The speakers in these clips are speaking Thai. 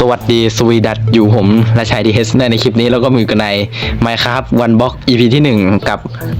สวัสดีสวีดัตอยู่ผมและชายดีเฮสในคลิปนี้เราก็มือกันในไมครับวันบ็อก EP ที่ 1 กับ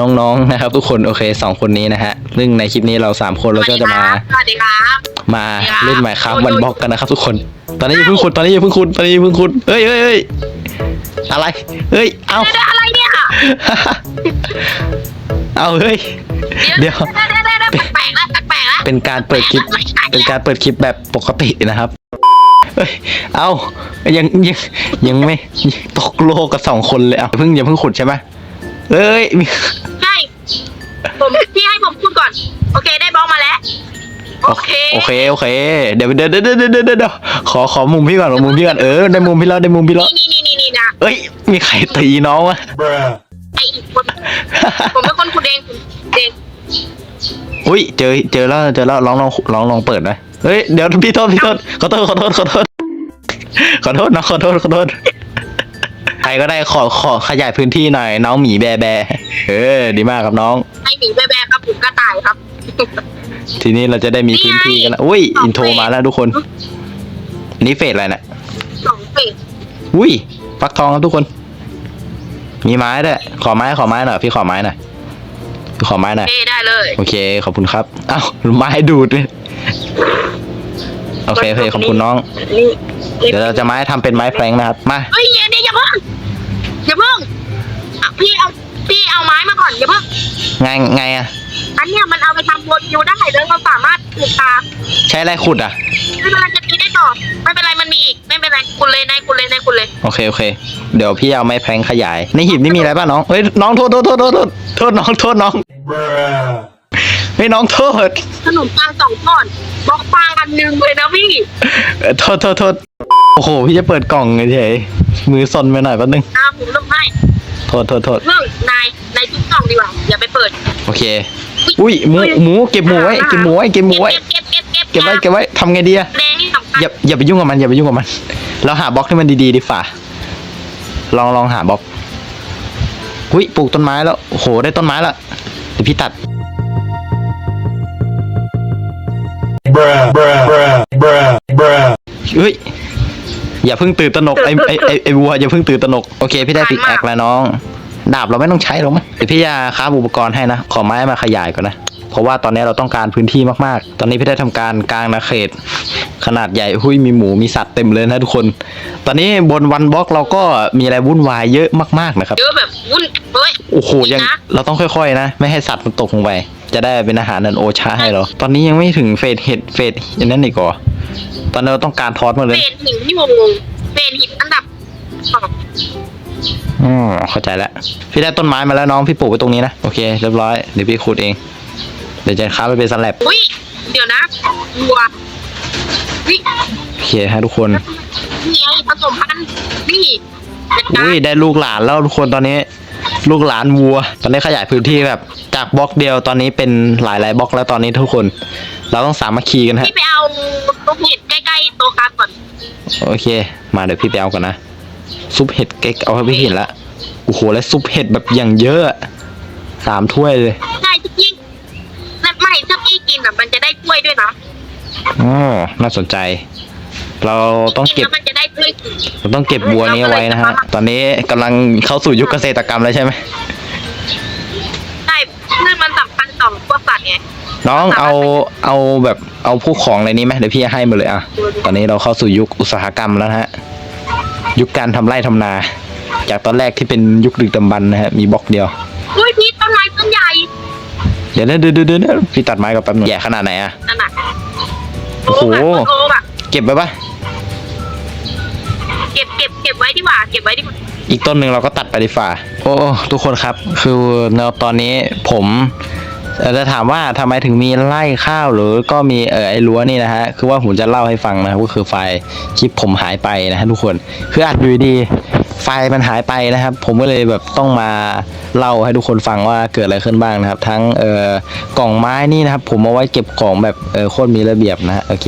น้องๆนะครับ ทุกคนโอเค 2 คนนี้นะฮะซึ่งในคลิปนี้เรา 3 คนเราก็จะมาสวัสดีครับมาเล่นไมครับวันบ็อกกันนะครับ ทุกคน ตอนนี้อย่าเพิ่งขุดตอนนี้อย่าเพิ่งขุดตอนนี้อย่าเพิ่งขุดเฮ้ยเฮ้ยเฮ้ยอะไรเฮ้ยเอาเดี๋ยวอะไรเนี่ยเอาเฮ้ยเดี๋ยวเดี๋ยวเดี๋ยวเดี๋ยวแปลกๆแล้วแปลกๆแล้วเป็นการเปิดคลิปเป็นการเปิดคลิปแบบปกตินะครับ เฮ้ยเอายังยังยังไม่ตกโลกกับสองคนเลยอะอย่าเพิ่งอย่าเพิ่งขุดใช่ไหมเอ้ยมีใช่ผมพี่ให้ผมพูดก่อน โอเคได้บล็อกมาแล้วโอเคโอเคโอเคเดี๋ยวเดี๋ยวเดี๋ยวเดี๋ยวเดี๋ยวเดี๋ยวขอขอมุมพี่ก่อนขอมุมพี่ก่อนเออได้มุมพี่แล้วได้มุมพี่แล้วนี่นี่นี่นี่นะเอ้ยมีใครตีน้องวะ Bruh. ไอ้คนผมเป็นคนคุณเองคุณเองอุ้ยเจอเจอแล้วเจอแล้วลองลองลองลองเปิดหน่อย เฮ้ยเดี๋ยวพี่โทษพี่โทษขอโทษขอโทษขอโทษขอโทษนะขอโทษขอโทษใครก็ได้ขอขอขยายพื้นที่หน่อยน้องหมีแบแบเออดีมากครับน้องไอ้หมีแบๆครับผมกระต่ายครับ ทีนี้เราจะได้มีพื้นที่กันแล้วอุ้ยอินโทรมาแล้วทุกคนอันนี่เฟสอะไรนะสองเฟสอุ้ยฟักทองครับทุกคน มีไม้ด้วยขอไม้ขอไม้หน่อยพี่ขอไม้หน่อยพี่ขอไม้หน่อยเอได้เลย โอเคขอบคุณครับอ้าวไม้ดูดเลย โอเคโอเคขอบคุณน้องนี่เดี๋ยวเราจะไม้ทำเป็นไม้แพลงนะครับ มาเฮ้ยอย่าอย่าเพิ่งอย่าเพิ่งอะพี่เอาพี่เอาไม้มาก่อนอย่าเพิ่งไงไงอะอันเนี้ยมันเอาไปทำบนยูได้เลยเราสามารถปลูกตามใช้อะไรขุดอะ ไม่เป็นไรจะตีได้ต่อ ไม่เป็นไรมันมีอีก ไม่เป็นไรคุณเลยนายคุณเลยนายคุณเลยโอเคโอเค เดี๋ยวพี่เอาไม้แพลงขยาย ในหีบนี่มีอะไรบ้างน้อง เฮ้ยน้องโทษโทษโทษโทษโทษโทษน้องโทษน้อง Bruh. เฮ้ยน้องโทษ ขนมปังสองก้อนบล็อกปังอันหนึ่งเลยนะพี่เอ่อโทษโทษโทษโอ้โห พี่จะเปิดกล่องเฉยๆมือซนไปหน่อยแป๊บนึงอาผมลงให้โทษโทษโทษเรื่องนายนายทุกกล่องดีกว่าอย่าไปเปิดโอเค อุ้ยหมูหมูเก็บหมูไว้เก็บหมูไว้เก็บหมูไว้ เก็บเก็บเก็บเก็บเก็บไว้เก็บไว้ทำไงดีอะแดงที่สำคัญอย่าอย่าไปยุ่งกับมันอย่าไปยุ่งกับมัน เราหาบล็อกที่มันดีๆดีฝ่า ลองลองหาบล็อกอุ้ยปลูกต้นไม้แล้วโอ้โหได้ต้นไม้แล้วเดี๋ยวพี่ตัด เฮ้ยอย่าเพิ่งตื่นตระหนกไอไอไอไอวัวอย่าเพิ่งตื่นตระหนกโอเคพี่ได้พิกแอคแล้วน้อง ดาบเราไม่ต้องใช้หรอกมั้งเดี๋ยวพี่จะค้าอุปกรณ์ให้นะขอไม้มาขยายก่อนนะเพราะว่าตอนนี้เราต้องการพื้นที่มากๆ ตอนนี้พี่ได้ทำการกลางนาเขต ขนาดใหญ่หุ้ยมีหมูมีสัตว์เต็มเลยนะทุกคน ตอนนี้บนวันบล็อกเราก็มีอะไรวุ่นวายเยอะมากๆนะครับเยอะแบบวุ่นเฮ้ยโอ้โหยังนะเราต้องค่อยๆนะ ไม่ให้สัตว์มันตกลงไป จะได้เป็นอาหารนันโอชาให้เรา ตอนนี้ยังไม่ถึงเฟสเห็ดเฟสอันนั้นอีกเหรอตอนนี้เราต้องการทอสมาเลยเป็นหินที่งงๆเป็นหินอันดับสองอ๋อเข้าใจแล้วพี่ได้ต้นไม้มาแล้วน้องพี่ปลูกไว้ตรงนี้นะ โอเคเรียบร้อยเดี๋ยวพี่ขุดเอง เดี๋ยวจะค้าไปเป็นสแลบอุ้ยเดี๋ยวนะวัววิโอเคฮะทุกคน นี่ไงผสมพันธุ์นี่เป็นการอุ้ยได้ลูกหลานแล้วทุกคนตอนนี้ ลูกหลานวัว ตอนนี้ขยายพื้นที่แบบจากบล็อกเดียวตอนนี้เป็นหลายๆบล็อกแล้วตอนนี้ทุกคน เราต้องสามัคคีกันฮะพี่ไปเอาลูกเห็ดใกล้ๆโต๊ะครับก่อนโอเค มาเดี๋ยวพี่ไปเอาก่อนนะซุปเห็ดเก๊กเอาให้พี่เห็นละโอ้โหแล้วซุปเห็ดแบบอย่างเยอะอะสามถ้วยเลยใช่ที่พี่และไม่ถ้าพี่กินอะมันจะได้ถ้วยด้วยนะอ๋อน่าสนใจ เราต้องเก็บนแล้วมันจะได้ถ้วยสีเราต้องเก็บบัวนี้เอาไว้นะฮะ ตอนนี้กำลังเข้าสู่ยุคเกษตรกรรมแล้วใช่ไหม ใช่เพื่อมันสำคัญต่อพวกสัตว์ไง น้องเอาเอาแบบเอาพวกของอะไรนี้ไหมเดี๋ยวพี่ให้หมาเลยอะ ตอนนี้เราเข้าสู่ยุคอุตสาหกรรมแล้วนะฮะ ยุคการทำไร่ทำนา จากตอนแรกที่เป็นยุคดึกดำบรรพ์นะฮะ มีบล็อกเดียว อุ้ยพี่ต้นไม้ต้นใหญ่เดี๋ยวนะเดี๋ยวเดี๋ยวเดี๋ยวเดี๋ยวพี่ตัดไม้กับแป๊บนึงแย่ขนาดไหนอะ นั่นน่ะโอ้โหโอ้แบบเก็บไปปะ เก็บเก็บเก็บไว้ดีกว่า เก็บไว้ดีกว่า อีกต้นหนึ่งเราก็ตัดไปดีฝ่า โอ้ทุกคนครับ คือในตอนนี้ผมเอ่อจะถามว่าทำไมถึงมีไร่ข้าวหรือก็มีเออไอ้รั้วนี่นะฮะคือว่าผมจะเล่าให้ฟังนะครับก็คือไฟล์คลิปผมหายไปนะฮะทุกคนคืออัดอยู่ดีๆไฟล์มันหายไปนะครับ ผมก็เลยแบบต้องมาเล่าให้ทุกคนฟังว่าเกิดอะไรขึ้นบ้างนะครับ ทั้งเอ่อกล่องไม้นี่นะครับ ผมเอาไว้เก็บของแบบเออโคตรมีระเบียบนะฮะโอเค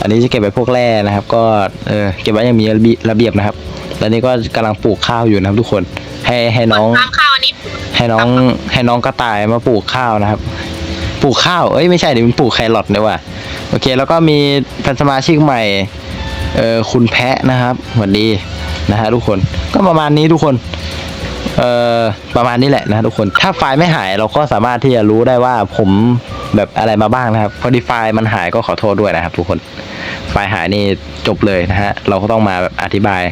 อันนี้จะเก็บไปพวกแร่นะครับ ก็เออเก็บไว้อย่างมีระเบีระเบียบนะครับแล้วนี่ก็กำลังปลูกข้าวอยู่นะครับ ทุกคนให้ให้น้องตามข้าวอันนี้ให้น้องให้น้องกระต่ายมาปลูกข้าวนะครับ ปลูกข้าวเอ้ยไม่ใช่ดิมันปลูกแครอทเนี่ยว่ะโอเค แล้วก็มีเป็นสมาชิกใหม่เออคุณแพะนะครับสวัสดี นะฮะทุกคนก็ประมาณนี้ทุกคนเอ่อประมาณนี้แหละนะทุกคน ถ้าไฟล์ไม่หายเราก็สามารถที่จะรู้ได้ว่าผมแบบอะไรมาบ้างนะครับพอดีไฟล์มันหายก็ขอโทษด้วยนะครับ ทุกคนไฟล์หายนี่จบเลยนะฮะเราก็ต้องมาแบบอธิบาย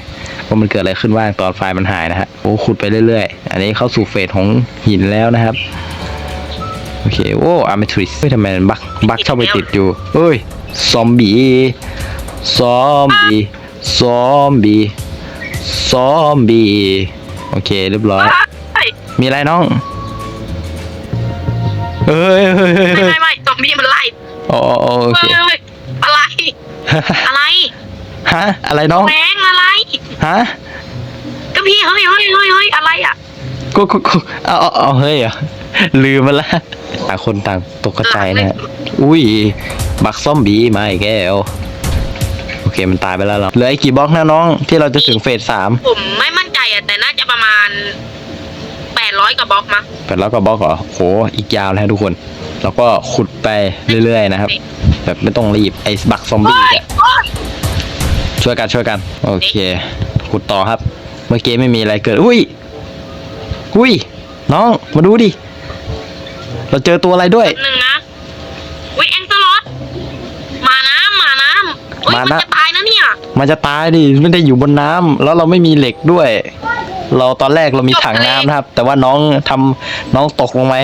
ว่ามันเกิดอะไรขึ้นบ้างตอนไฟล์มันหายนะฮะโอ้ขุดไปเรื่อยๆ อันนี้เข้าสู่เฟสของหินแล้วนะครับโอเคโอ้อาร์เมทริสเฮ้ยทำไมมันบักบักชอบไปติดอยู่เฮ้ยซอมบี้ซอมบี้ซอมบี้ ซอมบี้โอเคเรียบร้อยเฮ้ยมีอะไรน้องเฮ้ยเฮ้ยเฮ้ยไม่เฮ้ยไม่ไม่ซอมบี้มันไล่อ๋ออ๋ออ๋อโอเคเฮ้ยเฮ้ยอะไร อะไร ฮะ อะไรน้องแมงอะไร ฮะ ก็พี่เฮ้ยเฮ้ยเฮ้ยเฮ้ยอะไรอะกูกูกูเอาเอาเอาเฮ้ยเหรอลืมมันละต่างคนต่างตกใจนะฮะอุ้ย บักซอมบี้มาอีกแล้วโอ เคมันตายไปแล้วเหรอเหลืออีกกี่บล็อกนะน้องที่เราจะถึงเฟสสามผมไม่มั่นใจอะแต่น่าจะประมาณแปดร้อยกว่าบล็อกมั้งแปดร้อยกว่าบล็อกเหรอโหอีกยาวเลยฮะทุกคนแล้วก็ขุดไปเรื่อยๆนะครับ แบบไม่ต้องรีบไอ้บักซอมบี้เฮ้ยอะเฮ้ยช่วยกันช่วยกันโอเค ขุดต่อครับ เมื่อกี้ไม่มีอะไรเกิดอุ้ยอุ้ยน้องมาดูดิเราเจอตัวอะไรด้วย หนึ่งนะวิแองเจลอสหมาน้ำหมาน้ำเฮ้ย ห มามันน้ำจะตายนะเนี่ยมันจะตายดิไม่ได้อยู่บนน้ำแล้วเราไม่มีเหล็กด้วย เราตอนแรกเรามีถังน้ำนะครับ แต่ว่าน้องทำน้องตกลงไป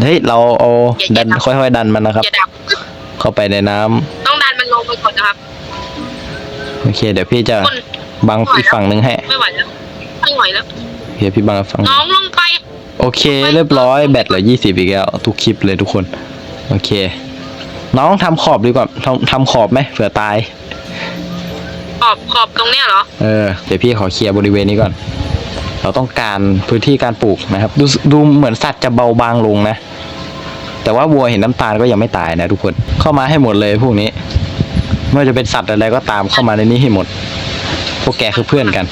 เฮ้ยเราเอาดันค่อยๆดันมันนะครับ อย่าดับเข้าไปในน้ำต้องดันมันลงไปก่อนนะครับโอเค เดี๋ยวพี่จะคนบังอีกฝั่งหนึ่งให้ไม่ไหวแล้วไม่ไหวแล้ว โอเคพี่บังอีกฝั่งน้องลงไป โอเค เรียบร้อยแบตเหลือยี่สิบอีกแล้ว ทุกคลิปเลยทุกคน โอเค น้องทำขอบดีกว่าทำทำขอบไหมเผื่อตาย ขอบขอบตรงเนี้ยเหรอ เออ เดี๋ยวพี่ขอเคลียร์บริเวณนี้ก่อน เราต้องการพื้นที่การปลูกนะครับ ดูดูเหมือนสัตว์จะเบาบางลงนะ แต่ว่าวัวเห็นน้ำตาลก็ยังไม่ตายนะทุกคน เข้ามาให้หมดเลยพวกนี้ ไม่ว่าจะเป็นสัตว์อะไรก็ตามเข้ามาในนี้ให้หมด พวกแกคือเพื่อนกัน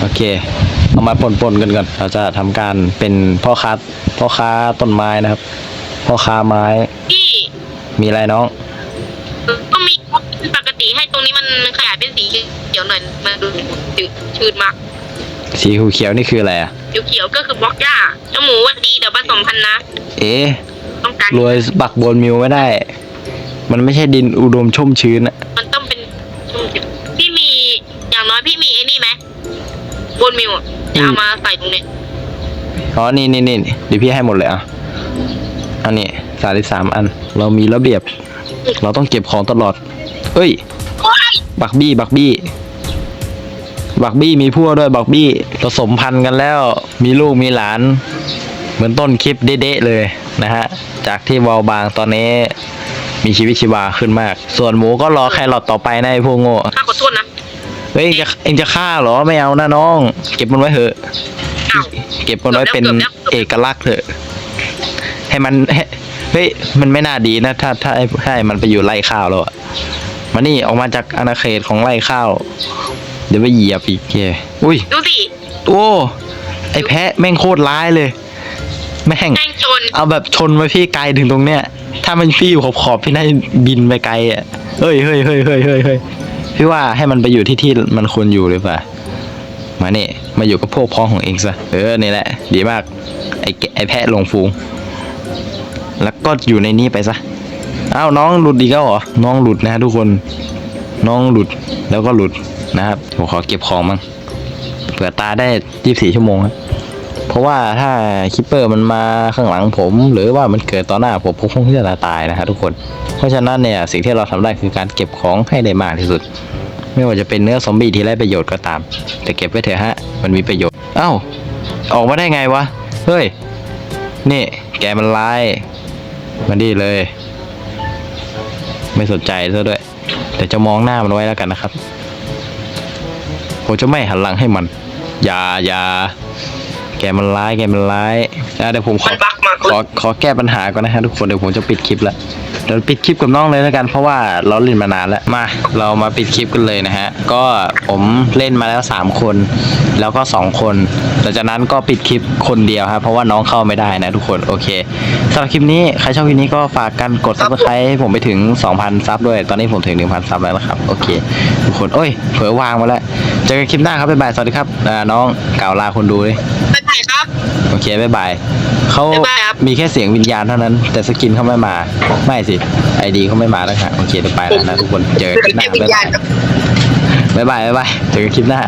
โอเคเอามาปนๆกันก่อน เราจะทำการเป็นพ่อค้าพ่อค้าต้นไม้นะครับ พ่อค้าไม้พี่ มีอะไรน้อง ก็มีปกติให้ตรงนี้มันขยายเป็นสีเขียวหน่อยมันดูชืดมาก สีเขียวๆนี่คืออะไรอะ เขียวๆก็คือบล็อกหญ้าเจ้าหมูวันดีเดี๋ยวผสมพันธุ์นะ เอ๊ะต้องการรวยบักบนมิวไม่ได้ มันไม่ใช่ดินอุดมชุ่มชื้นอะมันต้องเป็นชุ่มชื้นพี่มีอย่างน้อยพี่มีไอ้นี่ไหมบนมิวอะจะเอามาใส่ตรงนี้ อ๋อ นี่นี่นี่เดี๋ยวพี่ให้หมดเลยอะอันนี้ สามสามอัน เรามีระเบียบ เราต้องเก็บของตลอดเอ้ยโอ้ย บักบี้ บักบี้ บักบี้มีพวกด้วยบักบี้ผสมพันธุ์กันแล้ว มีลูกมีหลาน เหมือนต้นคลิปเด๊ะๆเลยนะฮะ จากที่เบาบางตอนนี้มีชีวิตชีวาขึ้นมาก ส่วนหมูก็รอแครอทต่อไปนะไอ้พวกโง่ข้าขอโทษนะ เฮ้ยเองจะเองจะฆ่าเหรอไม่เอานะน้อง เก็บมันไว้เถอะอ้าวเก็บมันไว้เป็นเกือบแล้วเกือบแล้วเอกลักษณ์เถอะ ให้มันให้ เฮ้ยมันไม่น่าดีนะ ถ้าถ้าให้ให้มันไปอยู่ไร่ข้าวแล้วอะมานี่ออกมาจากอาณาเขตของไร่ข้าว เดี๋ยวไปเหยียบอีกเฮ้ยอุ้ยดูสิโอ้ไอแพะแม่งโคตรร้ายเลย แม่ง แม่งจนเอาแบบชนมาพี่ไกลถึงตรงเนี้ย ถ้ามันพี่อยู่ขอบขอบๆพี่น่าจะบินไปไกลอะเฮ้ยเฮ้ยเฮ้ยเฮ้ยเฮ้ยเฮ้ยพี่ว่าให้มันไปอยู่ที่ที่มันควรอยู่เลยป่ะ มาเนี่ยมาอยู่กับพวกพ้องของเองซะ เออ นี่แหละ ดีมาก ไอ้แกะไอ้แพะลงฟูง แล้วก็อยู่ในนี้ไปซะอ้าวน้องหลุดอีกแล้วเหรอ น้องหลุดนะฮะทุกคน น้องหลุดแล้วก็หลุดนะครับผมขอเก็บของมั้งเผื่อตาได้ยี่สิบสี่ชั่วโมงครับเพราะว่าถ้าคิปเปอร์มันมาข้างหลังผม หรือว่ามันเกิดต่อหน้าผมผมคงที่จะตายนะฮะทุกคน เพราะฉะนั้นเนี่ยสิ่งที่เราทำได้คือการเก็บของให้ได้มากที่สุด ไม่ว่าจะเป็นเนื้อซอมบี้ที่ไร้ประโยชน์ก็ตาม แต่เก็บไว้เถอะฮะ มันมีประโยชน์ เอ้า ออกมาได้ไงวะ เฮ้ย นี่ แกมันร้าย มาดีเลย ไม่สนใจซะด้วย แต่จะมองหน้ามันไว้แล้วกันนะครับผมจะไม่หันหลังให้มัน อย่าอย่าแกมันร้ายแกมันร้ายอะเดี๋ยวผมขมัอนบักม ขอขอแก้ปัญหาก่อนนะฮะทุกคนเดี๋ยวผมจะปิดคลิปละเดี๋ยวปิดคลิปกับน้องเลยแล้วกันเพราะว่าเราเล่นมานานแล้วมา เรามาปิดคลิปกันเลยนะฮะก็ผมเล่นมาแล้ว 3 คน แล้วก็ 2 คนหลังจากนั้นก็ปิดคลิปคนเดียวครับเพราะว่าน้องเข้าไม่ได้นะทุกคนโอเคสำหรับคลิปนี้ใครชอบคลิปนี้ก็ฝากกันกดซับสไครต์ให้ผมไปถึง 2,000ซับด้วยตอนนี้ผมถึง 1,000ซับแล้วนะครับโอเคทุกคนโอ้ยเผลอวางมาแล้วเจอกันคลิปหน้าครับบ๊ายบายสวัสดีครับน้องกล่าวลาคนดูเลย โอเคบ๊ายบายเขาบ๊ายบายครับ มีแค่เสียงวิญญาณเท่านั้น แต่สกินเขาไม่มา ไม่สิไอดีเขาไม่มาแล้วค่ะโอเคเดี๋ยวไปแล้วนะทุกคนเจอกันคลิปหน้าวิญญาณกับบ๊ายบายบ๊ายบายเจอกันคลิปหน้า